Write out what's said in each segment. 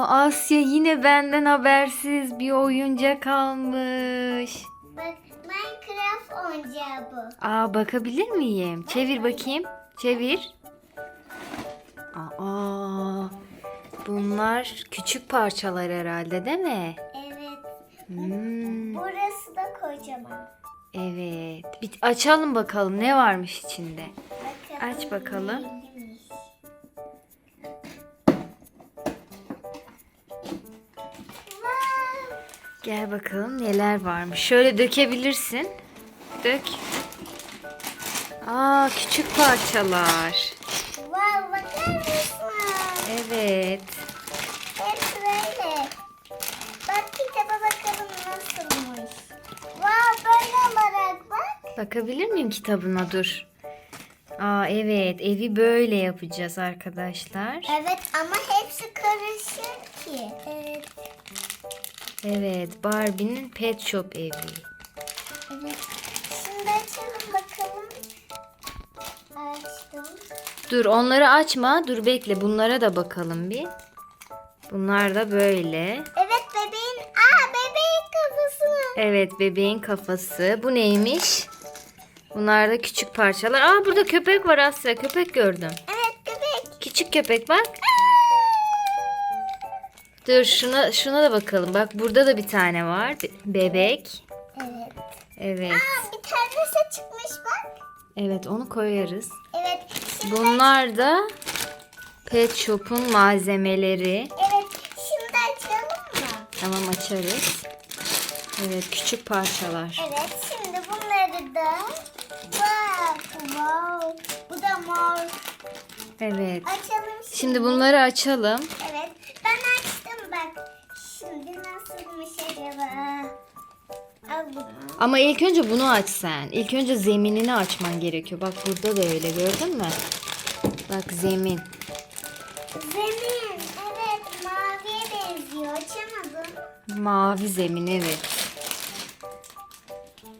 Asya yine benden habersiz bir oyuncak almış. Bak Minecraft oyuncağı bu. Aa bakabilir miyim? Çevir bakayım. Çevir. Aa bunlar küçük parçalar herhalde değil mi? Evet. Hmm, Burası da kocaman. evet. Bir açalım bakalım ne varmış içinde. Bakalım Aç bakalım. Gel bakalım neler varmış. Şöyle dökebilirsin. Dök. Aa küçük parçalar. Wow, bakar mısın? Evet. Hep böyle. Bak kitaba bakalım nasılmış. Wow, böyle olarak bak. Bakabilir miyim kitabına dur. Aa evet evi böyle yapacağız arkadaşlar. Evet ama hepsi karışık ki. Evet. Evet Barbie'nin Pet Shop evi. Evet. Şimdi açalım bakalım. Açtım. Dur onları açma. Dur bekle bunlara da bakalım bir. Bunlar da böyle. Evet bebeğin. Aa bebeğin kafası? Evet bebeğin kafası. Bu neymiş? Bunlar da küçük parçalar. Aa burada köpek var Asya. Köpek gördüm. Evet bebek. Küçük köpek bak. Dur şuna şuna da bakalım. Bak burada da bir tane var. Be- Bebek. Evet. Evet. Aa bir tanesi çıkmış bak. Evet onu koyarız. Evet. Şimdi, Bunlar da Pet Shop'un malzemeleri. evet. Şimdi açalım mı? Tamam açarız. Evet küçük parçalar. Evet. Şimdi bunları da bak. Wow. Bu da mor. Evet. Açalım şimdi. Şimdi bunları açalım. Evet. Ama ilk önce bunu aç sen. İlk önce zeminini açman gerekiyor. Bak burada da öyle gördün mü? Bak zemin. Zemin. Evet. Maviye benziyor. Açamadım. Mavi zemin evet.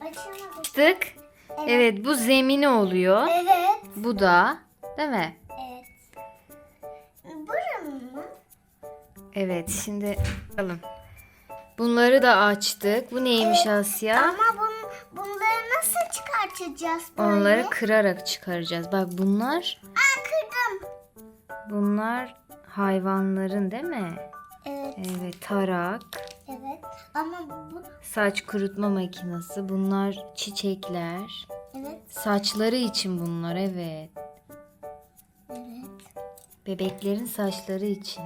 Açamadım. Tık. Evet bu zemini oluyor. Evet. Bu da değil mi? Evet. Buram mı? Evet şimdi bakalım. Bunları da açtık. Bu neymiş Asya? Ama bun, bunları nasıl çıkartacağız böyle? Onları kırarak çıkaracağız. Bak bunlar Aa kırdım. bunlar hayvanların değil mi? Evet. Evet tarak, Evet. Ama bu saç kurutma makinesi. Bunlar çiçekler. evet. Saçları için bunlar evet. Evet. Bebeklerin saçları için.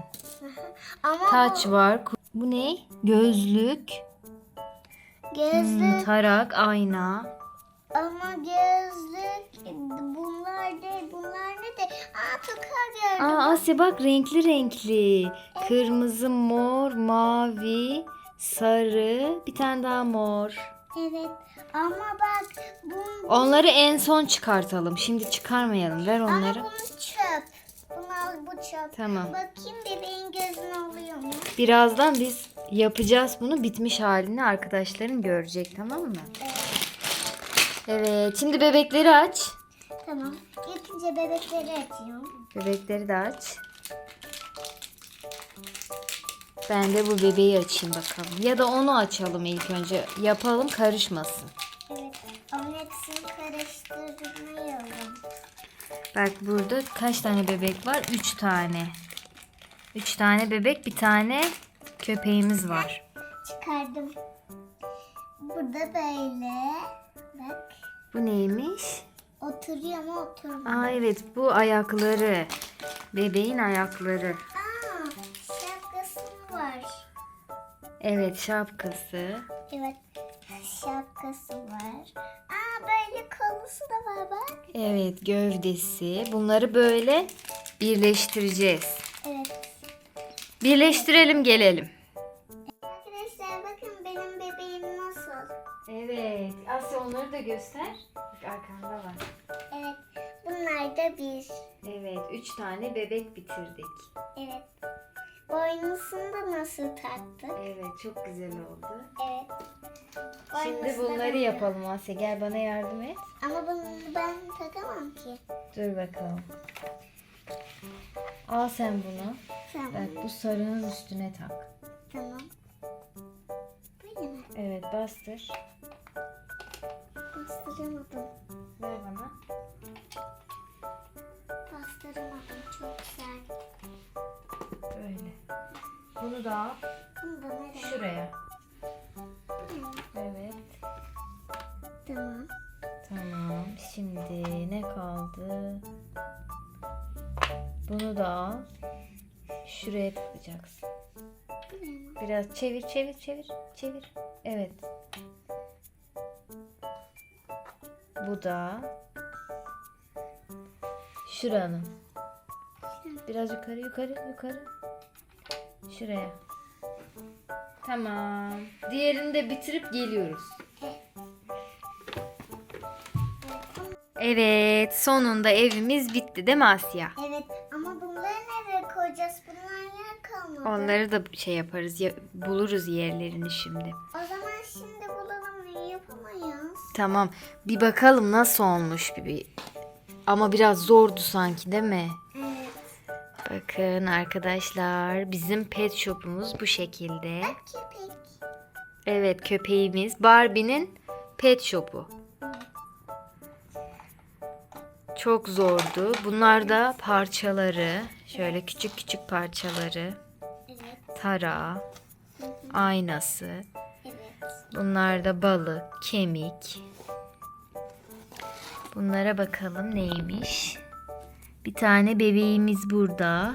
Ama Taç var. Bu ne? Gözlük, gözlük hmm, tarak, ayna. ama gözlük bunlar değil. Bunlar ne de? Aa toka gördüm. Aa Asya bak renkli renkli. Kırmızı, mor, mavi, sarı, bir tane daha mor. Evet. Ama bak bu Onları en son çıkartalım. Şimdi çıkarmayalım. Ver onları. ama bunu. Bunu çöp. Tamam. Bakayım bebeğin gözüne oluyor mu? Birazdan biz yapacağız bunu. Bitmiş halini arkadaşların görecek tamam mı? Evet. Şimdi bebekleri aç. Tamam. İlk önce bebekleri açıyorum. Bebekleri de aç. Ben de bu bebeği açayım bakalım. Ya da onu açalım ilk önce. Yapalım karışmasın. Bak burada kaç tane bebek var? Üç tane. Üç tane bebek, bir tane köpeğimiz var. Çıkardım. Burada böyle. Bak. Bu neymiş? Oturuyor ama oturmuyor. Aa evet bu ayakları. Bebeğin ayakları. Aa, şapkası var? Evet şapkası. Evet. Şapkası var. Böyle kolusu da var bak. Evet gövdesi. Bunları böyle birleştireceğiz. Evet. Birleştirelim gelelim. Arkadaşlar bakın benim bebeğim nasıl. Evet. Asya onları da göster. Bak arkanda var. Evet. Bunlar da bir. Evet. Üç tane bebek bitirdik. Evet. Boynuzunu da nasıl taktık? Evet çok güzel oldu. Evet. Şimdi bunları da- yapalım Asya. Gel bana yardım et. Ama bunu ben takamam ki. Dur bakalım. Al sen bunu. Tamam. Bak bu sarının üstüne tak. Tamam. Böyle mi? Evet bastır. Bastıramadım. Ver bana. Bastıramadım. Çok güzel. Böyle. Bunu da? Şuraya. Evet. Tamam. Tamam. Şimdi ne kaldı? Bunu da. Şuraya mı? Biraz çevir, çevir, çevir, çevir. Evet. Bu da şuranın. Biraz yukarı, yukarı, yukarı. Şuraya. Tamam. Diğerini de bitirip geliyoruz. Evet, sonunda evimiz bitti değil mi Asya? Evet ama bunları nereye koyacağız? Bunlar yer kalmadı. Onları da şey yaparız, ya, buluruz yerlerini şimdi. O zaman şimdi bulalım yapamayız. Tamam. Bir bakalım nasıl olmuş bir, bir. Ama biraz zordu sanki değil mi? Evet. Bakın arkadaşlar bizim pet shop'umuz bu şekilde. Köpek. Evet köpeğimiz Barbie'nin pet shop'u. Çok zordu. Bunlar da parçaları. Şöyle küçük küçük parçaları. Evet. Tara, aynası. Evet. Bunlar da balık, kemik. Bunlara bakalım neymiş. Bir tane bebeğimiz burada.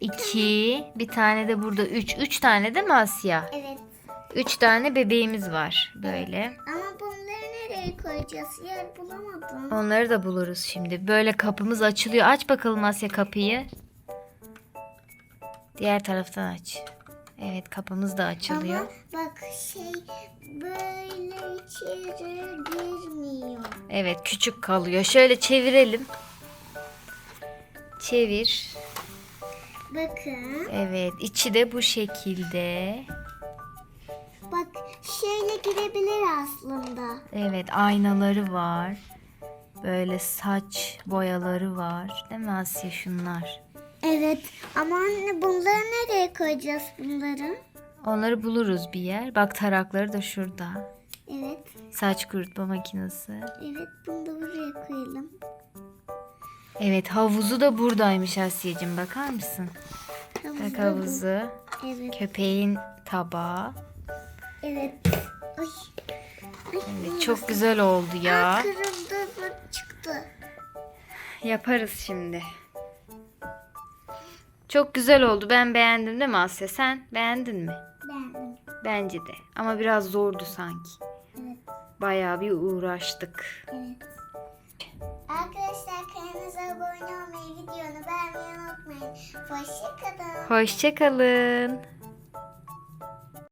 İki. Bir tane de burada. Üç. Üç tane değil mi Asya? Evet. Üç tane bebeğimiz var. Böyle. Ama bunları nereye koyacağız? Yer bulamadım. Onları da buluruz şimdi. Böyle kapımız açılıyor. Aç bakalım Asya kapıyı. Diğer taraftan aç. Evet kapımız da açılıyor. Ama bak şey böyle içeri girmiyor. Evet küçük kalıyor. Şöyle çevirelim. Çevir. Bakın. Evet içi de bu şekilde. Bak şöyle girebilir aslında. Evet aynaları var. Böyle saç boyaları var. Değil mi Asya şunlar? Evet ama anne bunları nereye koyacağız bunları? Onları buluruz bir yer. Bak tarakları da şurada. Evet. Saç kurutma makinesi. Evet bunu da buraya koyalım. Evet havuzu da buradaymış Asya'cığım bakar mısın? Havuzu Bak havuzu. Evet. Köpeğin tabağı. Evet. Ay. Ay, Evet, çok güzel oldu ya. Aa, kırıldı çıktı. Yaparız şimdi. Çok güzel oldu. Ben beğendim değil mi Asya? Sen beğendin mi? Beğendim. Bence de. Ama biraz zordu sanki. Evet. Bayağı bir uğraştık. Evet. Arkadaşlar kanalımıza abone olmayı, videonu beğenmeyi unutmayın. Hoşçakalın. Hoşçakalın.